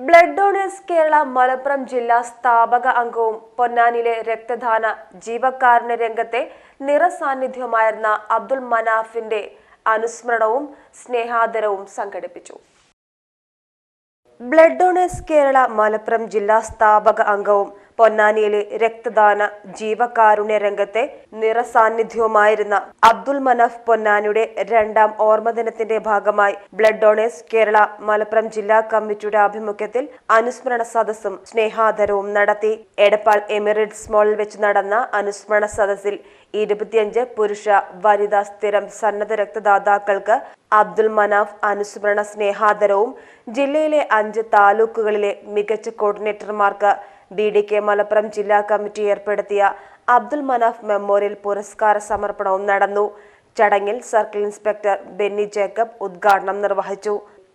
Blood donors Kerala Malappuram ജില്ലാ സ്ഥാപക അംഗവും പൊന്നാനിലെ രക്തദാന ജീവകാരുണ്യ രംഗത്തെ നിറസാന്നിധ്യവുമായിരുന്ന അബ്ദുൾ മനാഫിന്റെ അനുസ്മരണവും സ്നേഹാദരവും സംഘടിപ്പിച്ചു. ബ്ലഡ് ഡോണേഴ്സ് കേരള മലപ്പുറം ജില്ലാ സ്ഥാപക അംഗവും പൊന്നാനിയിലെ രക്തദാന ജീവകാരുണ്യ രംഗത്തെ നിറസാന്നിധ്യവുമായിരുന്ന അബ്ദുൽ മനഫ് പൊന്നാനിയുടെ രണ്ടാം ഓർമ്മദിനത്തിന്റെ ഭാഗമായി ബ്ലഡ് ഡോണേഴ്സ് കേരള മലപ്പുറം ജില്ലാ കമ്മിറ്റിയുടെ ആഭിമുഖ്യത്തിൽ അനുസ്മരണ സദസ്സും സ്നേഹാദരവും നടത്തി. എടപ്പാൾ എമിറേറ്റ്സ് മോളിൽ വെച്ച് നടന്ന അനുസ്മരണ സദസ്സിൽ ഇരുപത്തിയഞ്ച് പുരുഷ വനിതാ സ്ഥിരം സന്നദ്ധ രക്തദാതാക്കൾക്ക് അബ്ദുൽ മനാഫ് അനുസ്മരണ സ്നേഹാദരവും ജില്ലയിലെ അഞ്ച് താലൂക്കുകളിലെ മികച്ച കോർഡിനേറ്റർമാർക്ക് ബി ഡി കെ മലപ്പുറം ജില്ലാ കമ്മിറ്റി ഏർപ്പെടുത്തിയ അബ്ദുൽ മനാഫ് മെമ്മോറിയൽ പുരസ്കാര സമർപ്പണവും നടന്നു. ചടങ്ങിൽ സർക്കിൾ ഇൻസ്പെക്ടർ ബെന്നി ജേക്കബ് ഉദ്ഘാടനം നിർവഹിച്ചു.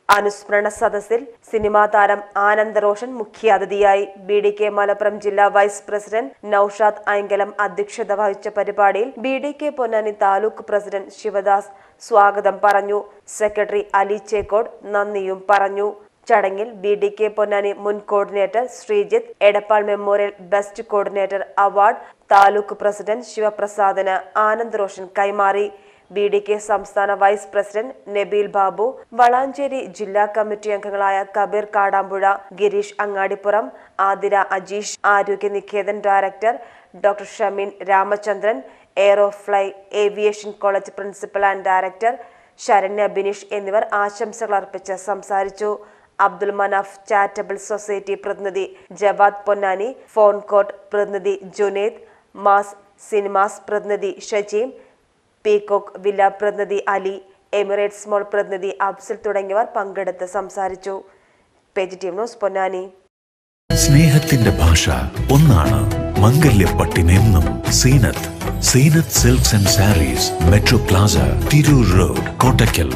അനുസ്മരണ സദസ്സിൽ സിനിമാ താരം ആനന്ദ് റോഷൻ മുഖ്യാതിഥിയായി. ബി ഡി കെ മലപ്പുറം ജില്ലാ വൈസ് പ്രസിഡന്റ് നൌഷാദ് ഐങ്കലം അധ്യക്ഷത വഹിച്ച പരിപാടിയിൽ B D K Ponnani taluk president Sivadas സ്വാഗതം പറഞ്ഞു. സെക്രട്ടറി അലി ചേക്കോട് നന്ദിയും പറഞ്ഞു. ചടങ്ങിൽ ബി ഡി കെ പൊന്നാനി മുൻ coordinator Sreejith Edappal memorial best coordinator award taluk president ശിവപ്രസാദിന് Anand Roshan കൈമാറി. ബി ഡി കെ സംസ്ഥാന വൈസ് പ്രസിഡന്റ് നബീൽ ബാബു വളാഞ്ചേരി ജില്ലാ കമ്മിറ്റി അംഗങ്ങളായ Kabir Kadampuzha Girish Angadipuram Athira Ajeesh Arogya Niketan director doctor Shameen Ramachandran Aerofly aviation college principal and director Saranya Bineesh എന്നിവർ ആശംസകൾ അർപ്പിച്ച് സംസാരിച്ചു. Abdul Manaf charitable society പ്രതിനിധി ജവാദ് പൊന്നാനി ഫോൺ കോട്ട് പ്രതിനിധി ജുനേദ് മാസ് സിനിമാസ് പ്രതിനിധി ഷജീം പീകോക്ക് വില്ല പ്രതിനിധി അലി എമിറേറ്റ്സ് മോൾ പ്രതിനിധി അഫ്സൽ തുടങ്ങിയവർ പങ്കെടുത്ത് സംസാരിച്ചു. ന്യൂസ് പൊന്നാനി. സ്നേഹത്തിന്റെ ഭാഷ ഒന്നാണ്. മംഗല്യപ്പട്ടിനെന്നും Zeenath. Zeenath silks and sarees metro plaza Tirur road Kottakkal.